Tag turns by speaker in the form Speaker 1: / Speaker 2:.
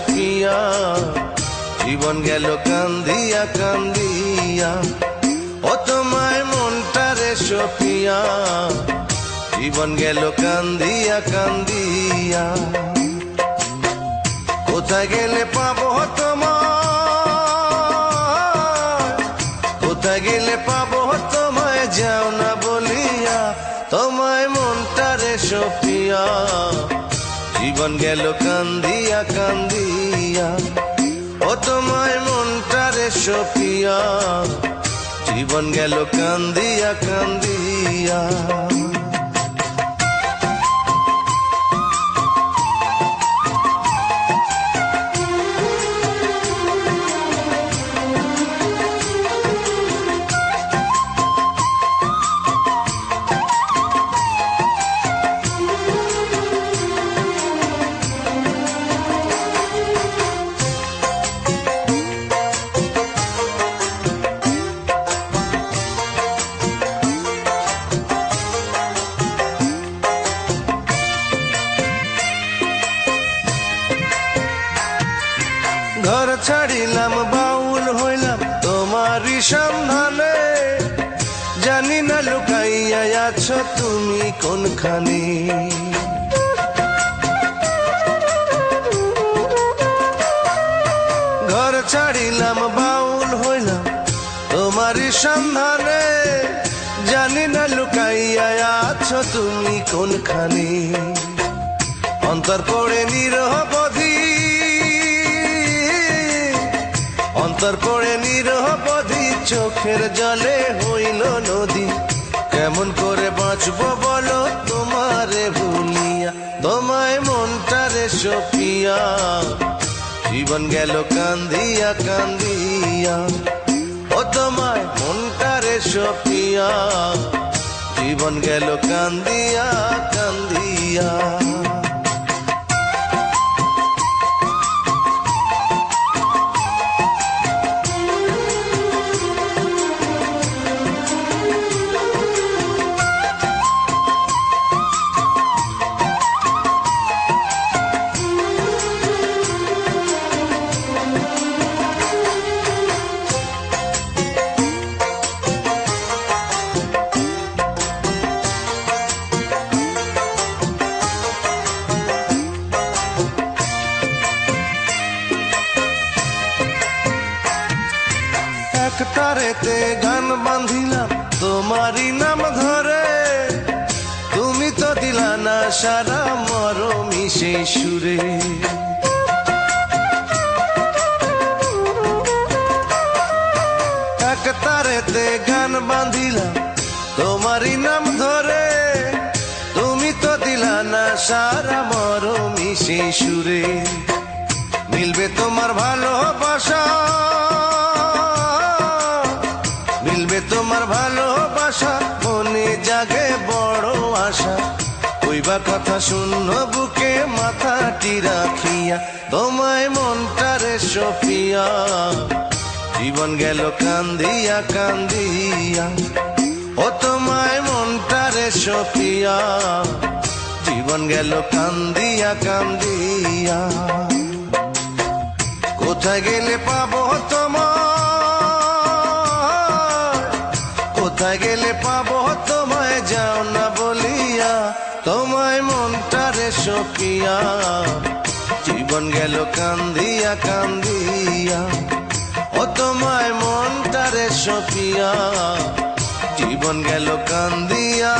Speaker 1: সপিয়া জীবন গেল কান্দিয়া কান্দিয়া। ও তোমায় মনটারে সপিয়া, জীবন গেল কান্দিয়া কান্দিয়া। কোথায় গেলে পাবো তোমায়? কোথায় গেলে পাবো জীবন গেল কান্দিয়া কান্দিয়া। ও তোমায় মনটারে সপিয়া জীবন গেল কান্দিয়া কান্দিয়া। ঘর ছাড়িলাম, বাউল হইলাম তোমারই সন্ধানে। জানি না লুকাইয়া আছো তুমি কোনখানে। ঘর ছাড়িলাম, বাউল হইলাম তোমারই সন্ধানে। জানি না লুকাইয়া আছো তুমি কোনখানে। অন্তর পড়ে নিরবধি অন্তর পড়ে নিরবধি চোখের জলে হইল নদী। কেমন করে বাঁচবো বলো তোমারে ভুলিয়া? তোমায় মনটারে সপিয়া জীবন গেল কান্দিয়া কান্দিয়া। ও তোমায় মনটারে সপিয়া জীবন গেল কান্দিয়া কান্দিয়া। তারেতে গান বাঁধিলাম। তোমারই নাম ধরে, তুমি তো দিলা না সারা মরমি সেই সুরে। এক তারেতে গান বাঁধিলাম, তোমারই নাম ধরে, তুমি তো দিলা না সারা মরমি সেই সুরে। মিলবে তোমার ভালোবাসা। কইবা কথা শূন্য বুকে মাথাটি রাখিয়া। তোমায় মনটারে সপিয়া জীবন গেল কান্দিয়া কান্দিয়া। ও তোমায় মনটারে সপিয়া জীবন গেল কান্দিয়া কান্দিয়া। কোথায় গেলে পাবো তোমায়? কোথায় গেলে পাবো তোমায় মনটারে সকিয়া। জীবন গেল কান্দিয়া কান্দিয়া। ও তোমায় মনটা রে সকিয়া। জীবন গেল কান্দিয়া।